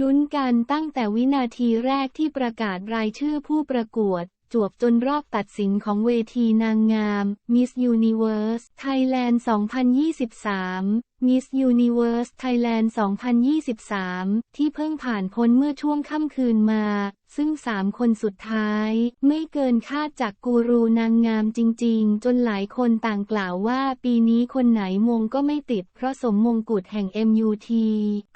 ลุ้นกันตั้งแต่วินาทีแรกที่ประกาศรายชื่อผู้ประกวด จวบจนรอบตัดสินของเวทีนางงาม Miss Universe Thailand 2023 Miss Universe Thailand 2023 ที่เพิ่งผ่านพ้นเมื่อช่วงค่ำคืนมา ซึ่งสามคนสุดท้าย ไม่เกินคาดจากกูรูนางงามจริงๆ จนหลายคนต่างกล่าวว่าปีนี้คนไหนมงก็ไม่ติดเพราะสมมงกุฎแห่ง MUT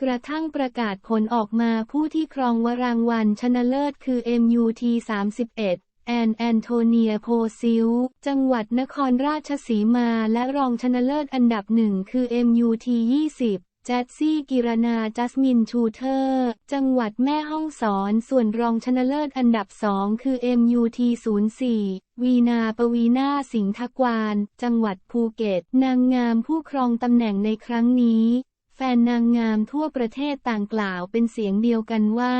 กระทั่งประกาศผลออกมาผู้ที่ครองวรางวัลชนะเลิศคือ MUT 31แอนแอนโทเนียโพซิล จังหวัดนครราชสีมาและรองชนะเลิศอันดับหนึ่งคือ MUT 20แจดซี่กิรนาจัสมินชูเทอร์ จังหวัดแม่ฮ่องสอนส่วนรองชนะเลิศอันดับสองคือ MUT 04วีนาปวีนาสิงห์ทกวาน จังหวัดภูเก็ต นางงามผู้ครองตำแหน่งในครั้งนี้ แฟนนางงามทั่วประเทศต่างกล่าวเป็นเสียงเดียวกันว่า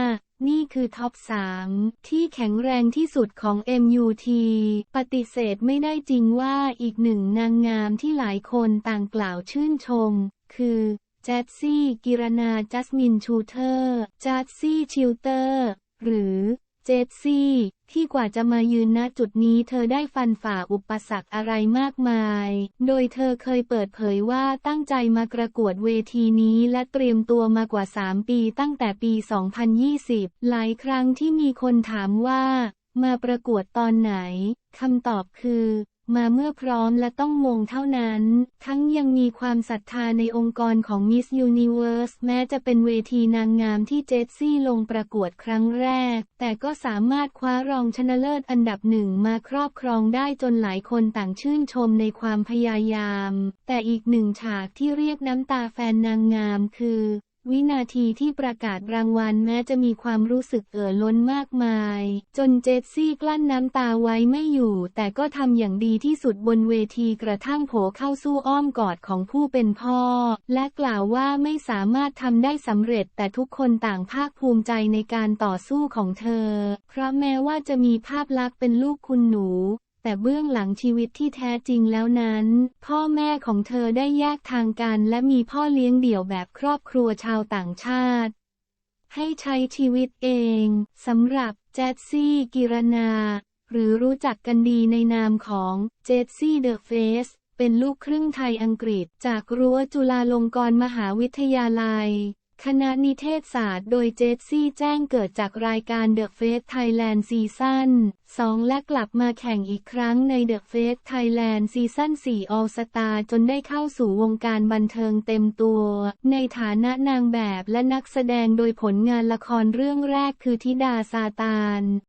นี่คือท็อป 3 ที่แข็งแรงที่สุดของ MUT ปฏิเสธไม่ได้จริงว่าอีกหนึ่งนางงามที่หลายคนต่างกล่าวชื่นชม คือแจดซี่ กิรนาจัสมินชูเทอร์ จัดซี่ ชิลเตอร์ หรือ เจสซี่ ที่กว่าจะมายืนณจุดนี้เธอได้ฟันฝ่าอุปสรรคอะไรมากมาย โดยเธอเคยเปิดเผยว่าตั้งใจมากระกวดเวทีนี้และเตรียมตัวมากว่า 3 ปีตั้งแต่ปี 2020 หลายครั้งที่มีคนถามว่า มาประกวดตอนไหน คำตอบคือ มาเมื่อพร้อมและต้องมงเท่านั้น ทั้งยังมีความศรัทธาในองค์กรของ Miss Universe แม้จะเป็นเวทีนางงามที่เจสซี่ลงประกวดครั้งแรก แต่ก็สามารถคว้ารองชนะเลิศอันดับหนึ่งมาครอบครองได้จนหลายคนต่างชื่นชมในความพยายาม แต่อีกหนึ่งฉากที่เรียกน้ำตาแฟนนางงามคือ วินาทีที่ประกาศรางวัลแม้จะมีความรู้สึกเอ่อล้นมากมาย จนเจสซี่กลั้นน้ำตาไว้ไม่อยู่ แต่ก็ทำอย่างดีที่สุดบนเวทีกระทั่งโผเข้าสู้อ้อมกอดของผู้เป็นพ่อ และกล่าวว่าไม่สามารถทำได้สำเร็จ แต่ทุกคนต่างภาคภูมิใจในการต่อสู้ของเธอ เพราะแม้ว่าจะมีภาพลักษณ์เป็นลูกคุณหนู แต่เบื้องหลังชีวิตที่แท้จริงแล้วนั้น พ่อแม่ของเธอได้แยกทางกันและมีพ่อเลี้ยงเดี่ยวแบบครอบครัวชาวต่างชาติ ให้ใช้ชีวิตเองสำหรับแจดซี่กิรนาหรือรู้จักกันดีในนามของเจดซี่เดอะเฟสเป็นลูกครึ่งไทยอังกฤษจากรั้วจุฬาลงกรณ์มหาวิทยาลัย คณะนิเทศศาสตร์โดยเจสซี่แจ้งเกิดจากรายการ The Face Thailand ซีซั่น2และกลับมาแข่งอีกครั้งใน The Face Thailand ซีซั่น4 All Star จนได้เข้าสู่วงการบันเทิงเต็มตัว ในฐานะนางแบบและนักแสดงโดยผลงานละครเรื่องแรกคือธิดาซาตาน